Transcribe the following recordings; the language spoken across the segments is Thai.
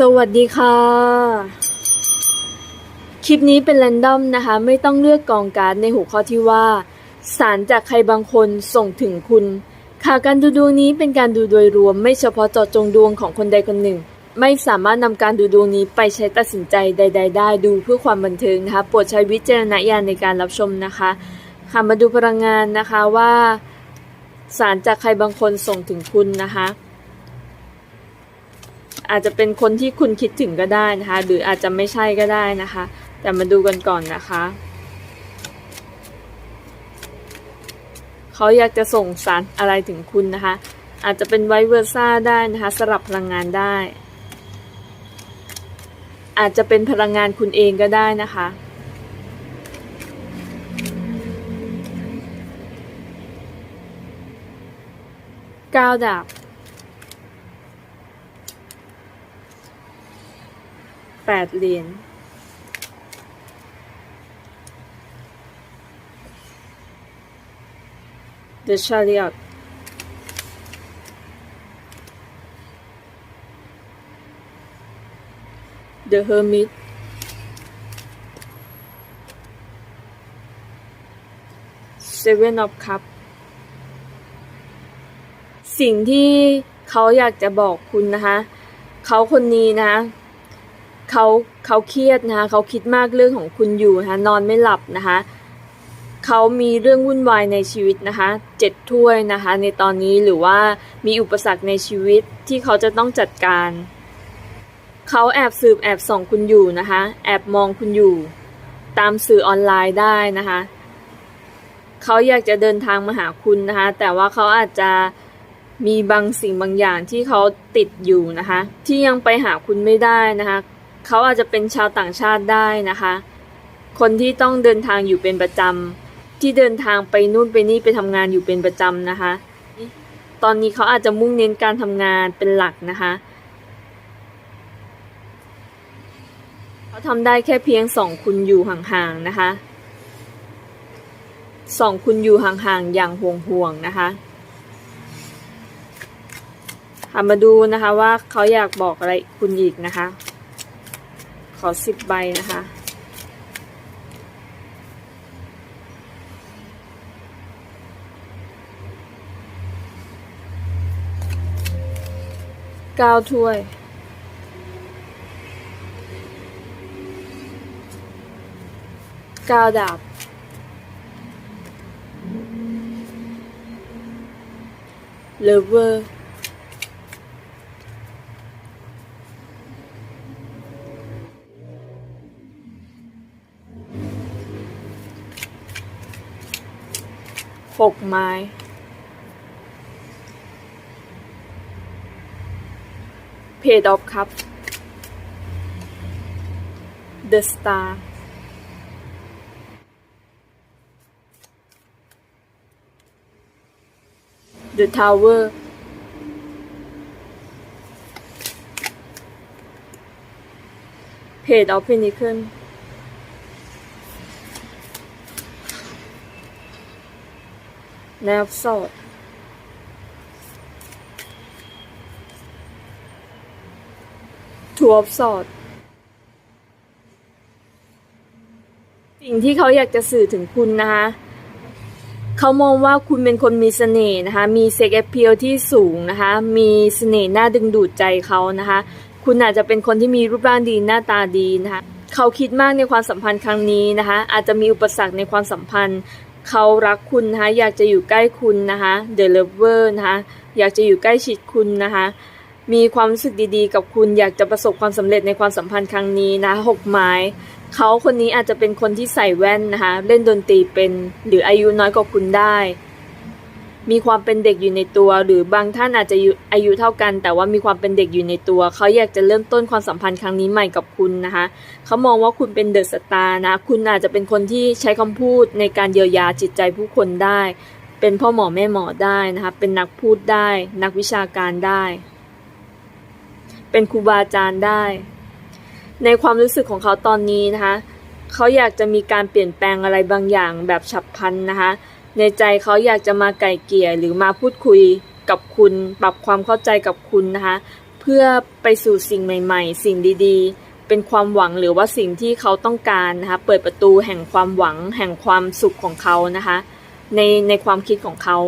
สวัสดีค่ะ คลิปนี้เป็นแรนดอมนะคะ ไม่ต้องเลือกกองการ์ดในหัวข้อที่ว่า สารจากใครบางคนส่งถึงคุณค่ะการดูดวงนี้เป็นการดูโดยรวม ไม่เฉพาะเจาะจงดวงของคนใดคนหนึ่ง ไม่สามารถนำการดูดวงนี้ไปใช้ตัดสินใจใด ๆ ได้ดูเพื่อความบันเทิงนะคะโปรดใช้วิจารณญาณในการรับชมนะคะค่ะมาดูพลังงานนะคะว่า สารจากใครบางคนส่งถึงคุณนะคะ อาจจะเป็นคนที่คุณคิดถึงก็ได้นะคะ หรืออาจจะไม่ใช่ก็ได้นะคะ แต่มาดูกันก่อนนะคะเขาอยากจะส่งสารอะไรถึงคุณนะคะ อาจจะเป็นไวเวอร์ซ่าได้นะคะ สลับพลังงานได้ อาจจะเป็นพลังงานคุณเองก็ได้นะคะก้าดาบ แปดเหรียญ The Chariot The Hermit Seven of Cups สิ่งที่เขาอยากจะบอกคุณนะคะ เขาคนนี้นะคะ เขาเขาเครียดนะคะเขาคิดมากเรื่องของคุณอยู่นะคะนอนไม่หลับนะคะเขามีเรื่องวุ่นวายในชีวิตนะคะเจ็ดถ้วยนะคะ ในตอนนี้หรือว่ามีอุปสรรคในชีวิตที่เขาจะต้องจัดการ เขาแอบสืบแอบส่องคุณอยู่นะคะ แอบมองคุณอยู่ ตามสื่อออนไลน์ได้นะคะเขาอยากจะเดินทางมาหาคุณนะคะ แต่ว่าเขาอาจจะมีบางสิ่งบางอย่างที่เขาติดอยู่นะคะ ที่ยังไปหาคุณไม่ได้นะคะ เขาอาจจะเป็นชาวต่างชาติได้นะคะ คนที่ต้องเดินทางอยู่เป็นประจำที่เดินทางไปนู่นไปนี่ไปทำงานอยู่เป็นประจำนะคะ ตอนนี้เขาอาจจะมุ่งเน้นการทำงานเป็นหลักนะคะเขาทำได้แค่เพียงสองคุณอยู่ห่างๆนะคะสองคุณอยู่ห่างๆอย่างห่วงๆนะคะค่ะมาดูนะคะว่าเขาอยากบอกอะไรคุณอีกนะคะ อสิบใบนะคะ เก้าถ้วย เก้าดาบเลเวอร์ หกไม้เพดออฟคัพ The Star The Tower Page of Pentacles Knight of Swords Two of Swords สิ่งที่เขาอยากจะสื่อถึงคุณนะคะเขามองว่าคุณเป็นคนมีเสน่ห์นะคะ มีเซ็กแอพเพียลที่สูงนะคะ มีเสน่ห์น่าดึงดูดใจเขานะคะ คุณอาจจะเป็นคนที่มีรูปร่างดีหน้าตาดีนะคะ เขาคิดมากในความสัมพันธ์ครั้งนี้นะคะ อาจจะมีอุปสรรคในความสัมพันธ์ เขารักคุณนะคะอยากจะอยู่ใกล้คุณนะคะ The Lover นะคะอยากจะอยู่ใกล้ชิดคุณนะคะมีความรู้สึกดีๆ กับคุณอยากจะประสบความสำเร็จในความสัมพันธ์ครั้งนี้นะหกไม้เขาคนนี้อาจจะเป็นคนที่ใส่แว่นนะคะ เล่นดนตรีเป็นหรืออายุน้อยกว่าคุณได้ มีความเป็นเด็กอยู่ในตัว หรือบางท่านอาจจะอายุเท่ากัน แต่ว่ามีความเป็นเด็กอยู่ในตัว เขาอยากจะเริ่มต้นความสัมพันธ์ครั้งนี้ใหม่กับคุณนะคะเขามองว่าคุณเป็นเดอะสตาร์นะ คุณอาจจะเป็นคนที่ใช้คำพูดในการเยียวยาจิตใจผู้คนได้ เป็นพ่อหมอแม่หมอได้นะคะ เป็นนักพูดได้ นักวิชาการได้ เป็นครูบาอาจารย์ได้ ในความรู้สึกของเขาตอนนี้นะคะ เขาอยากจะมีการเปลี่ยนแปลงอะไรบางอย่างแบบฉับพลันนะคะ ในใจเขาอยากจะมาไก่เกลี่ยหรือมาพูดคุยกับคุณ ปรับความเข้าใจกับคุณนะคะเเพื่อไปสู่สิ่งใหม่ ๆ สิ่งดีๆ เป็นความหวังหรือว่าสิ่งที่เขาต้องการนะคะเปิดประตูแห่งความหวัง แห่งความสุขของเขานะคะในในความคิดของเขา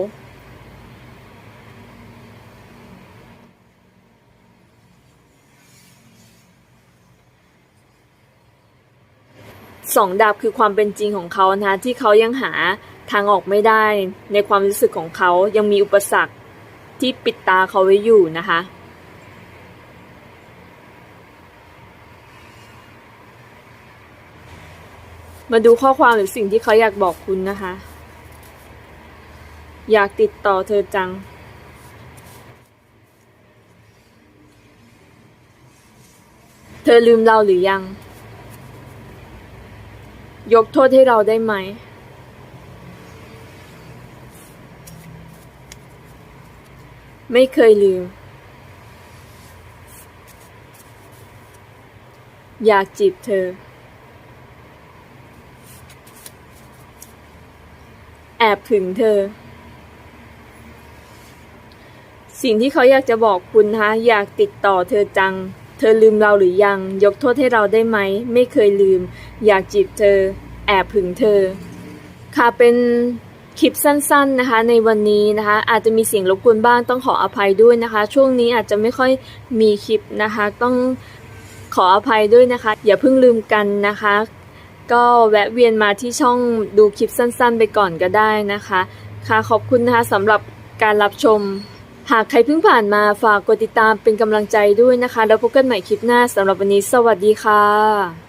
สองดาบคือความเป็นจริงของเขานะคะที่เขายังหา ทางออกไม่ได้ในความรู้สึกของเขายังมีอุปสรรคที่ปิดตาเขาไว้อยู่นะคะ มาดูข้อความหรือสิ่งที่เขาอยากบอกคุณนะคะ อยากติดต่อเธอจังเธอลืมเราหรือยัง ยกโทษให้เราได้ไหม ไม่เคยลืม อยากจีบเธอ แอบถึงเธอ สิ่งที่เขาอยากจะบอกคุณนะคะอยากติดต่อเธอจัง เธอลืมเราหรือยัง ยกโทษให้เราได้ไหม ไม่เคยลืม อยากจีบเธอ แอบถึงเธอ ค่ะเป็น คลิปสั้นๆนะคะ ในวันนี้นะคะ อาจจะมีเสียงรบกวนบ้างต้องขออภัยด้วยนะคะ ช่วงนี้อาจจะไม่ค่อยมีคลิปนะคะ ต้องขออภัยด้วยนะคะ อย่าเพิ่งลืมกันนะคะ ก็แวะเวียนมาที่ช่องดูคลิปสั้นๆ ไปก่อนก็ได้นะคะ ค่ะขอบคุณนะคะสำหรับการรับชม หากใครเพิ่งผ่านมาฝากกดติดตามเป็นกำลังใจด้วยนะคะ แล้วพบกันใหม่คลิปหน้าสำหรับวันนี้ สวัสดีค่ะ